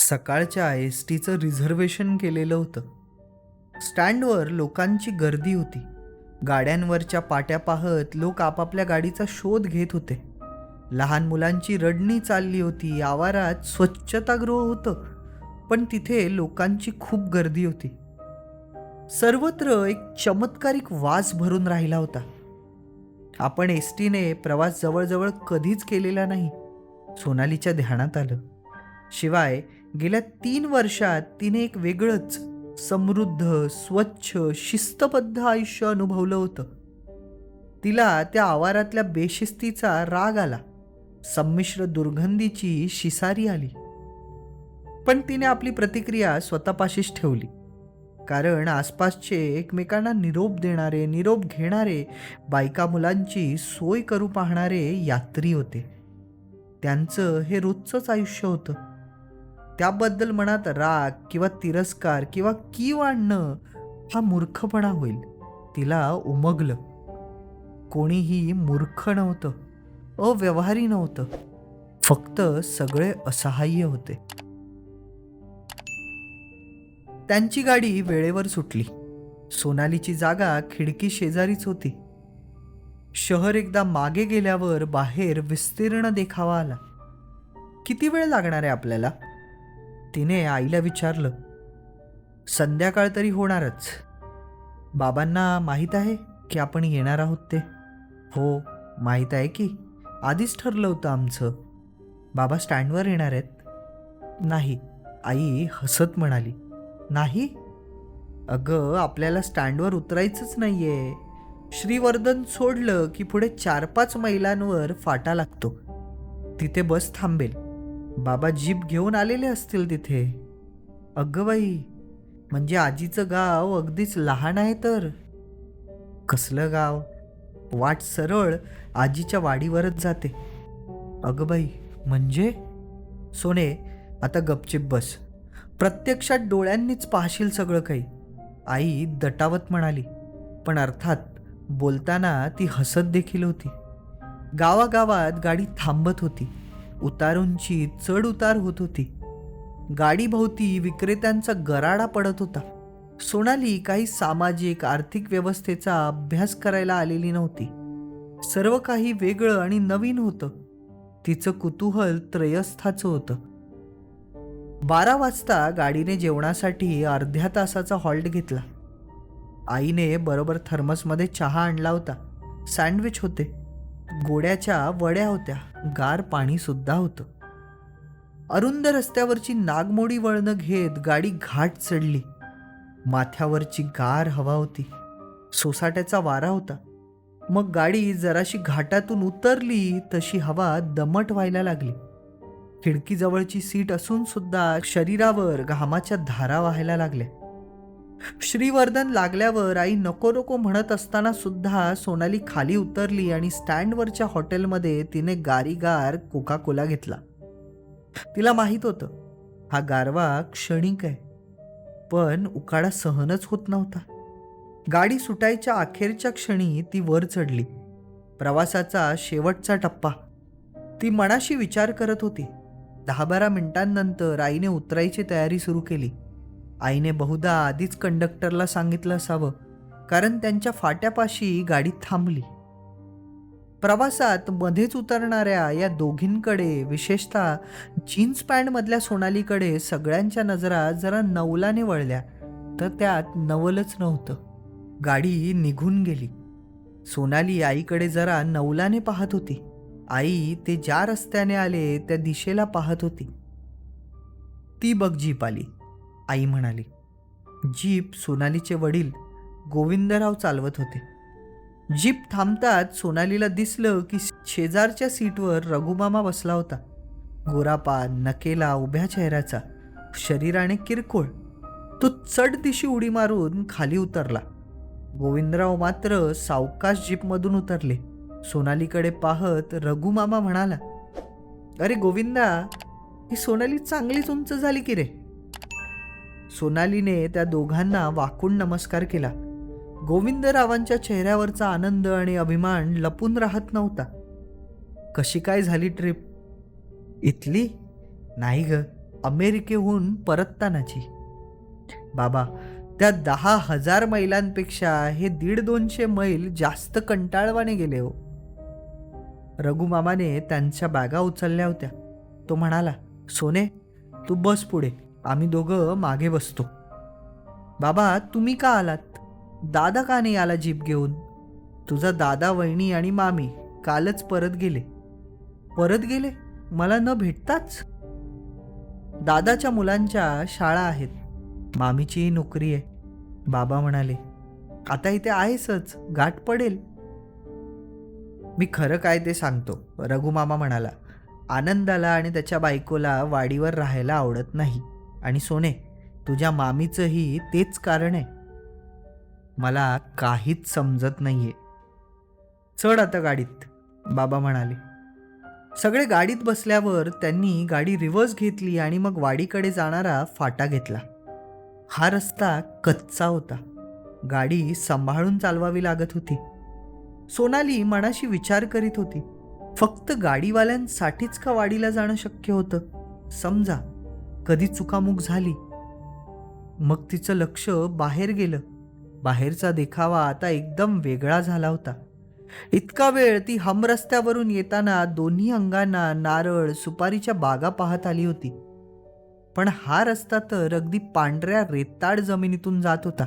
सकाळच्या एस टीचं रिझर्वेशन केलेलं होतं. स्टँडवर लोकांची गर्दी होती. गाड्यांवरच्या पाट्या पाहत लोक आपापल्या गाडीचा शोध घेत होते. लहान मुलांची रडणी चालली होती आवारात स्वच्छतागृह होतं पण तिथे लोकांची खूप गर्दी होती. सर्वत्र एक चमत्कारिक वास भरून राहिला होता. आपण एस टीने प्रवास जवळजवळ कधीच केलेला नाही सोनालीच्या ध्यानात आलं. शिवाय गेल्या तीन वर्षात तिने एक वेगळंच समृद्ध स्वच्छ शिस्तबद्ध आयुष्य अनुभवलं होतं. तिला त्या आवारातल्या बेशिस्तीचा राग आला. संमिश्र दुर्गंधीची शिसारी आली. पण तिने आपली प्रतिक्रिया स्वतःपाशीच ठेवली. कारण आसपासचे एकमेकांना निरोप देणारे निरोप घेणारे बायका मुलांची सोय करू पाहणारे यात्री होते. त्यांचं हे रोजचंच आयुष्य होतं. त्याबद्दल मनात राग किंवा तिरस्कार किंवा कीव आणणं हा मूर्खपणा होईल. तिला उमगलं. कोणीही मूर्ख नव्हतं. अव्यवहारी नव्हतं. फक्त सगळे असहाय्य होते. त्यांची गाडी वेळेवर सुटली. सोनालीची जागा खिडकी शेजारीच होती. शहर एकदा मागे गेल्यावर बाहेर विस्तीर्ण देखावा आला. किती वेळ लागणार आहे आपल्याला? तिने आईला विचारलं संध्याकाळ तरी होणारच. बाबांना माहीत आहे की आपण येणार आहोत ते. हो माहीत आहे की. आधीच ठरलं होतं आमचं. बाबा स्टँडवर येणार आहेत. नाही. आई हसत म्हणाली नाही? अगं आपल्याला स्टँडवर उतरायचंच नाही आहे श्रीवर्धन सोडलं की पुढे चार पाच मैलांवर फाटा लागतो. तिथे बस थांबेल. बाबा जीप घेऊन आलेले असतील तिथे. अगं बाई म्हणजे आजीचं गाव अगदीच लहान आहे तर. कसलं गाव? वाट सरळ आजीच्या वाडीवरच जाते. अगं बाई म्हणजे? सोने आता गपचिप बस. प्रत्यक्षात डोळ्यांनीच पाहशील सगळं काही. आई दटावत म्हणाली पण अर्थात बोलताना ती हसत देखील होती. गावागावात गाडी थांबत होती. उतारूंची चढ उतार होत होती. गाडीभोवती विक्रेत्यांचा गराडा पडत होता. सोनाली काही सामाजिक आर्थिक व्यवस्थेचा अभ्यास करायला आलेली नव्हती. सर्व काही वेगळं आणि नवीन होतं. तिचं कुतूहल त्रयस्थाचं होतं. बारा वाजता गाडीने जेवणासाठी अर्ध्या तासाचा हॉल्ट घेतला. आईने बरोबर थर्मसमध्ये चहा आणला होता. सँडविच होते. गोड्याच्या वड्या होत्या. गार पाणी सुद्धा होतं. अरुंद रस्त्यावरची नागमोडी वळणं घेत गाडी घाट चढली. माथ्यावरची गार हवा होती. सोसाट्याचा वारा होता. मग गाडी जराशी घाटातून उतरली तशी हवा दमट व्हायला लागली. खिडकीजवळची सीट असून सुद्धा शरीरावर घामाच्या धारा व्हायला लागल्या. श्रीवर्धन लागल्यावर आई नको नको म्हणत असताना सुद्धा सोनाली खाली उतरली आणि स्टँडवरच्या हॉटेलमध्ये तिने गारीगार कोका कोला घेतला. तिला माहीत होतं हा गारवा क्षणिक आहे पण उकाडा सहनच होत नव्हता. गाडी सुटायच्या अखेरच्या क्षणी ती वर चढली. प्रवासाचा शेवटचा टप्पा. ती मनाशी विचार करत होती. दहा बारा मिनिटांनंतर आईने उतरायची तयारी सुरू केली. आईने बहुधा आधीच कंडक्टरला सांगितलं असावं कारण त्यांच्या फाट्यापाशी गाडी थांबली. प्रवासात मध्येच उतरणाऱ्या या दोघींकडे विशेषतः जीन्स पॅन्टमधल्या सोनालीकडे सगळ्यांच्या नजरा जरा नवलाने वळल्या तर त्यात नवलच नव्हतं. गाडी निघून गेली. सोनाली आईकडे जरा नवलाने पाहत होती. आई ते ज्या रस्त्याने आले त्या दिशेला पाहत होती. ती बघ जीप आली. आई म्हणाली. जीप सोनालीचे वडील गोविंदराव चालवत होते. जीप थांबताच सोनालीला दिसलं की शेजारच्या सीटवर रघुमामा बसला होता. गोरापान नकेला उभ्या चेहऱ्याचा शरीराने किरकोळ. तो चढ दिशी उडी मारून खाली उतरला. गोविंदराव मात्र सावकाश जीपमधून उतरले. सोनालीकडे पाहत रघुमामा म्हणाला अरे गोविंदा ही सोनाली चांगलीच उंच झाली की रे? सोनालीने त्या दोघांना वाकून नमस्कार केला. गोविंदरावांच्या चेहऱ्यावरचा आनंद आणि अभिमान लपून राहत नव्हता. कशी काय झाली ट्रिप? इथली? नाही ग अमेरिकेहून परततानाची. बाबा त्या दहा हजार मैलांपेक्षा हे दीड दोनशे मैल जास्त कंटाळवाने गेले हो. रघुमामाने त्यांच्या बॅगा उचलल्या होत्या. तो म्हणाला सोने तू बस पुढे. आम्ही दोघं मागे बसतो. बाबा तुम्ही का आलात? दादा का नाही आला जीप घेऊन? तुझा दादा वहिनी आणि मामी कालच परत गेले. परत गेले? मला न भेटताच? दादाच्या मुलांच्या शाळा आहेत. मामीचीही नोकरी आहे. बाबा म्हणाले आता इथे आहेसच गाठ पडेल. मी खरं काय ते सांगतो. रघुमामा म्हणाला आनंदाला आणि त्याच्या बायकोला वाडीवर राहायला आवडत नाही. आणि सोने तुझ्या मामीचंही तेच कारण आहे. मला काहीच समजत नाहीये. चढ आता गाडीत बाबा म्हणाले. सगळे गाडीत बसल्यावर त्यांनी गाडी रिव्हर्स घेतली आणि मग वाडीकडे जाणारा फाटा घेतला. हा रस्ता कच्चा होता. गाडी सांभाळून चालवावी लागत होती. सोनाली मनाशी विचार करीत होती. फक्त गाडीवाल्यांसाठीच का वाडीला जाणं शक्य होतं? समजा. कधी चुकामुक झाली? मग तिचं लक्ष बाहेर गेलं. बाहेरचा देखावा आता एकदम वेगळा झाला होता. इतका वेळ ती हमरस्त्यावरून येताना दोन्ही अंगांना नारळ सुपारीच्या बागा पाहत आली होती. पण हा रस्ता तर अगदी पांढऱ्या रेताड जमिनीतून जात होता.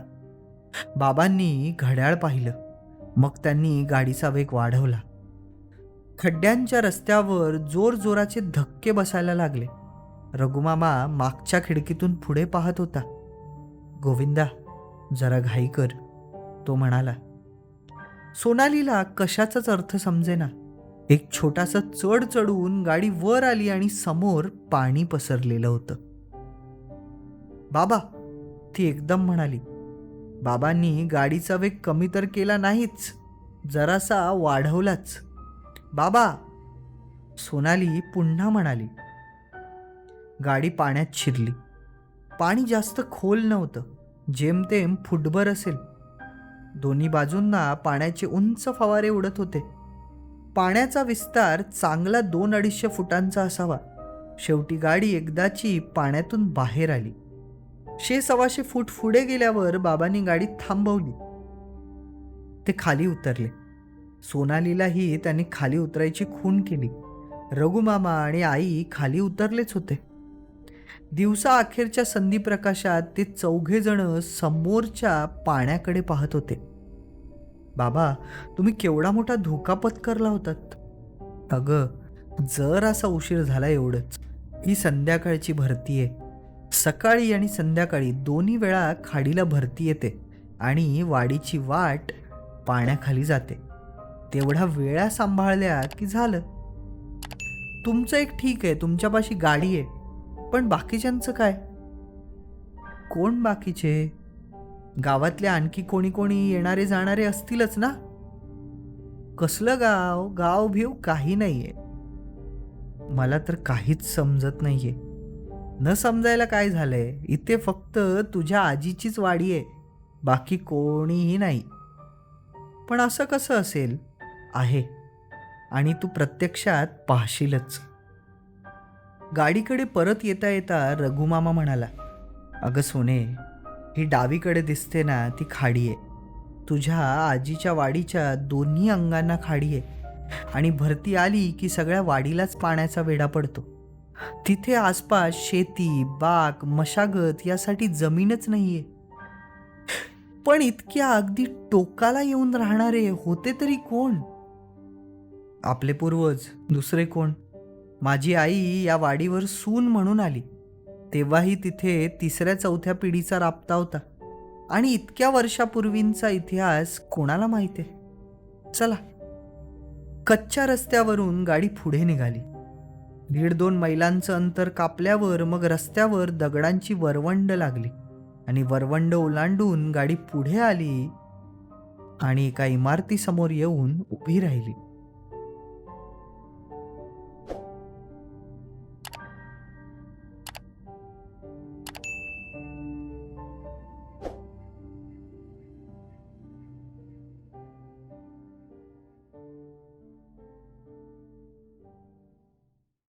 बाबांनी घड्याळ पाहिलं. मग त्यांनी गाडीचा वेग वाढवला. खड्ड्यांच्या रस्त्यावर जोर जोराचे धक्के बसायला लागले. रघुमामा मागच्या खिडकीतून पुढे पाहत होता. गोविंदा जरा घाई कर तो म्हणाला. सोनालीला कशाचाच अर्थ समजेना. एक छोटासा चढ चढून गाडी वर आली आणि समोर पाणी पसरलेलं होतं. बाबा ती एकदम म्हणाली बाबांनी गाडीचा वेग कमी तर केला नाहीच जरासा वाढवलाच. बाबा सोनाली पुन्हा म्हणाली गाडी पाण्यात शिरली. पाणी जास्त खोल नव्हतं. जेमतेम फुटभर असेल. दोन्ही बाजूंना पाण्याचे उंच फवारे उडत होते. पाण्याचा विस्तार चांगला दोन अडीचशे फुटांचा असावा. शेवटी गाडी एकदाची पाण्यातून बाहेर आली. शे सव्वाशे फूट पुढे गेल्यावर बाबांनी गाडी थांबवली. ते खाली उतरले. सोनालीलाही त्यांनी खाली उतरायची खून केली. रघुमामा आणि आई खाली उतरलेच होते. दिवसा अखेरच्या संधीप्रकाशात ते चौघेजण समोरच्या पाण्याकडे पाहत होते. बाबा तुम्ही केवढा मोठा धोका पत्करला होतात. अगं जर असा उशीर झाला एवढंच. ही संध्याकाळची भरती आहे. सकाळी आणि संध्याकाळी दोन्ही वेळा खाडीला भरती येते आणि वाडीची वाट पाण्याखाली जाते. तेवढा वेळा सांभाळल्या की झालं. तुमचं एक ठीक आहे. तुमच्यापाशी गाडी आहे. पण बाकीच्यांचं काय? कोण बाकीचे? गावातले आणखी कोणी कोणी येणारे जाणारे असतीलच ना? कसलं गाव? गाव भिव काही नाहीये. मला तर काहीच समजत नाहीये. न समजायला काय झालंय? इथे फक्त तुझ्या आजीचीच वाडी आहे. बाकी कोणीही नाही. पण असं कसं असेल? आहे. आणि तू प्रत्यक्षात पाहशीलच. गाडीकडे परत येता येता रघुमामा म्हणाला अगं सोने ही डावीकडे दिसते ना ती खाडी आहे. तुझ्या आजीच्या वाडीच्या दोन्ही अंगांना खाडी आहे. आणि भरती आली की सगळ्या वाडीलाच पाण्याचा वेढा पडतो. तिथे आसपास शेती बाग मशागत यासाठी जमीनच नाहीये. पण इतक्या अगदी टोकाला येऊन राहणारे होते तरी कोण? आपले पूर्वज दुसरे कोण? माझी आई या वाडीवर सून म्हणून आली. तेव्हाही तिथे तिसऱ्या चौथ्या पिढीचा राबता होता. आणि इतक्या वर्षापूर्वींचा इतिहास कोणाला माहिती आहे? चला. कच्च्या रस्त्यावरून गाडी पुढे निघाली. दीड दोन मैलांचं अंतर कापल्यावर मग रस्त्यावर दगडांची वरवंड लागली. आणि वरवंड ओलांडून गाडी पुढे आली आणि एका इमारतीसमोर येऊन उभी राहिली.